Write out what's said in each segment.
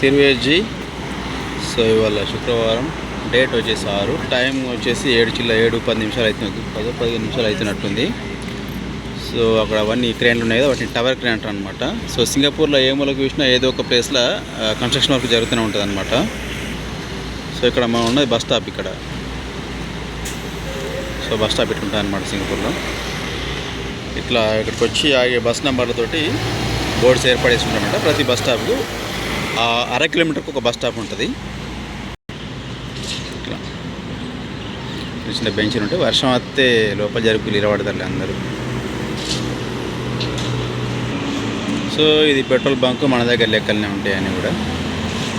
తిరువేజీ so ఇవాళ శుక్రవారం. Date వచ్చేసి ఆరు. టైం వచ్చేసి ఏడు చిల్ల ఏడు పది నిమిషాలు అవుతుంది పదో పదిహేను నిమిషాలు అవుతున్నట్టుంది సో అక్కడ అవన్నీ క్రేన్లు ఉన్నాయి కదా వాటిని టవర్ క్రేన్ అంటారు అనమాట సో సింగపూర్లో ఏ మూలకు చూసినా ఏదో ఒక ప్లేస్లో కన్స్ట్రక్షన్ వర్క్ జరుగుతూనే ఉంటుంది అనమాట సో ఇక్కడ మనం ఉన్నది బస్ స్టాప్ ఇక్కడ. సో బస్ స్టాప్ ఇట్లా ఉంటుంది అనమాట సింగపూర్లో. ఇట్లా ఇక్కడికి వచ్చి ఆగే బస్ నెంబర్లతోటి బోర్డ్స్ ఏర్పడేసి ఉంటామంట ప్రతి బస్ స్టాప్కు అర కిలోమీటర్కి ఒక బస్ స్టాప్ ఉంటుంది. ఇట్లా. చిన్న బెంచ్లు ఉంటాయి. వర్షం వస్తే లోపల జరుపులు ఇరవడతారు అందరూ. సో ఇది పెట్రోల్ బంక్ మన దగ్గర లెక్కలనే ఉంటాయి అని కూడా.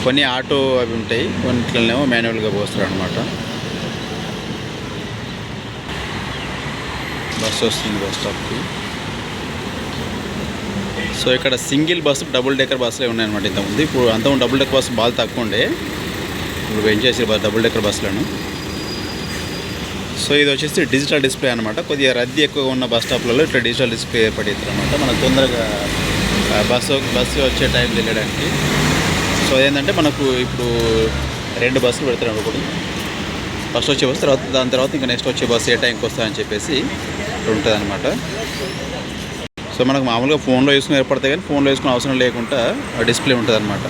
కొన్ని ఆటో అవి ఉంటాయి. కొన్నిట్లనేమో మాన్యువల్గా పోస్తారు అనమాట బస్సు వస్తుంది బస్ స్టాప్కి. సో ఇక్కడ సింగిల్ బస్సు డబుల్ డెక్కర్ బస్సులే ఉన్నాయన్నమాట ఇంతకుముందు. ఇప్పుడు అంత డబుల్ డెక్కర్ బస్సు బాగా తక్కువ ఉండే ఇప్పుడు పెంచేసి డబుల్ డెక్కర్ బస్సులను. సో ఇది వచ్చేసి డిజిటల్ డిస్ప్లే అనమాట కొద్దిగా రద్దీ ఎక్కువగా ఉన్న బస్ స్టాప్లలో ఇట్లా డిజిటల్ డిస్ప్లే ఏర్పడేది అనమాట మనకు తొందరగా బస్సు బస్సు వచ్చే టైం వెళ్ళడానికి సో ఏంటంటే మనకు ఇప్పుడు రెండు బస్సులు పెడతారు ఒకటి ఫస్ట్ వచ్చే బస్సు తర్వాత దాని తర్వాత ఇంకా నెక్స్ట్ వచ్చే బస్సు ఏ టైంకి వస్తుందని చెప్పేసి ఉంటుంది అనమాట సో మనకు మామూలుగా ఫోన్లో వేసుకుని ఏర్పడతాయి కానీ ఫోన్లో వేసుకునే అవసరం లేకుండా డిస్ప్లే ఉంటుంది అనమాట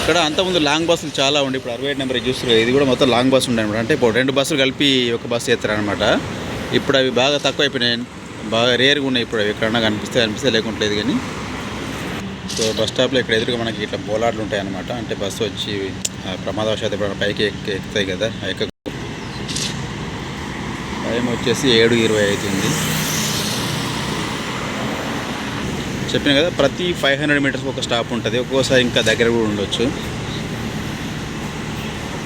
ఇక్కడ అంతకుముందు లాంగ్ బస్సులు చాలా ఉండే. ఇప్పుడు అరవై ఏడు నెంబర్ చూస్తున్నారు ఇది కూడా మొత్తం లాంగ్ బస్సు ఉండే అనమాట అంటే ఇప్పుడు రెండు బస్సులు కలిపి ఒక బస్సు చేస్తారనమాట ఇప్పుడు అవి బాగా తక్కువ అయిపోయినాయి బాగా రేర్గా ఉన్నాయి ఇప్పుడు ఎక్కడన్నా కనిపిస్తే కనిపిస్తే లేకుంటలేదు కానీ. సో బస్ స్టాప్లో ఇక్కడ ఎదురుగా మనకి ఇట్లా బోలాట్లు ఉంటాయి అనమాట అంటే బస్సు వచ్చి ప్రమాదవశాత్తు ఎప్పుడైనా పైకి ఎక్కుతాయి కదా ఎక్క టైం వచ్చేసి ఏడు ఇరవై అవుతుంది చెప్పిన కదా ప్రతి ఫైవ్ హండ్రెడ్ మీటర్స్ ఒక స్టాప్ ఉంటుంది. ఒక్కోసారి ఇంకా దగ్గర కూడా ఉండొచ్చు.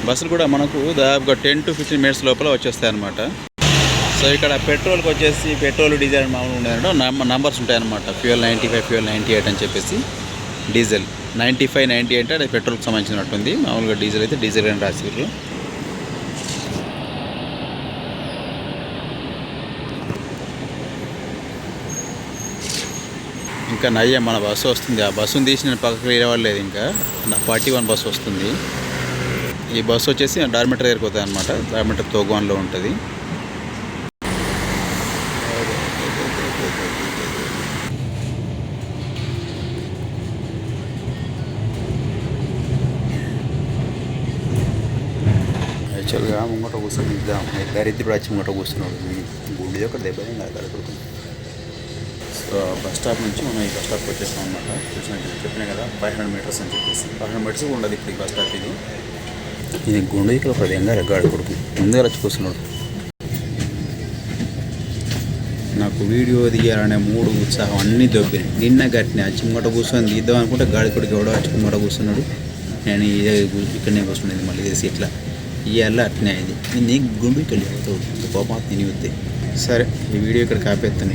బస్సులు కూడా మనకు దాదాపుగా టెన్ టు ఫిఫ్టీన్ మినిట్స్ లోపల వచ్చేస్తాయి అనమాట సో ఇక్కడ పెట్రోల్కి వచ్చేసి పెట్రోల్ డీజిల్ మామూలు ఉండేదంటే నంబర్స్ ఉంటాయి అనమాట fuel ninety five fuel ninety eight అని చెప్పేసి డీజిల్. నైంటీ ఫైవ్ నైంటీ అంటే అది పెట్రోల్కి సంబంధించినట్టుంది. మామూలుగా డీజిల్ అయితే డీజిల్ అని రాసిర్రు. ఇంకా నయ్యా మన బస్సు వస్తుంది. ఆ బస్సును తీసి నేను పక్కకు వేయలేదు ఇంకా. ఫార్టీ వన్ బస్సు వస్తుంది. ఈ బస్సు వచ్చేసి డార్మెటర్ ఏరిపోతుంది అనమాట డార్మెటర్ తోగోన్లో ఉంటుంది. యాక్చువల్గా ముంగట కూర్చొని ఇద్దాం. దరిద్రుడు వచ్చి ముంగట కూర్చున్నాడు. గుడి ఒక దెబ్బ ఏం బస్ స్టాప్ నుంచి మనం ఈ బస్ స్టాప్కి వచ్చేసాం అనమాట చూసిన చెప్పినా కదా ఫైవ్ హండ్రెడ్ మీటర్స్ అని చెప్పేసి. ఫైవ్ హండ్రెడ్ మీటర్స్ ఉండదు ఇప్పుడు ఈ బస్ స్టాప్ ఇది. ఇది గుండె ఇక్కడ ఒక ఎంగా రెగ్గాడు కొడుకు. ముందుగా వచ్చి కూర్చున్నాడు నాకు వీడియో దిగాలనే మూడు ఉత్సాహం అన్నీ దొబ్బినాయి. నిన్న గట్టిన వచ్చి ముంగట కూర్చొని తీద్దాం అనుకుంటే గాడి కొడుకు ఎవడో వచ్చి ముంగట కూర్చున్నాడు. నేను ఇదే ఇక్కడనే కూర్చున్నది మళ్ళీ ఇదే సీట్లా. ఇవాళ అట్నే అయింది నేను గుండు ఇక్కడ కోపం తిని వద్దే. సరే ఈ వీడియో ఇక్కడ కాపేస్తాను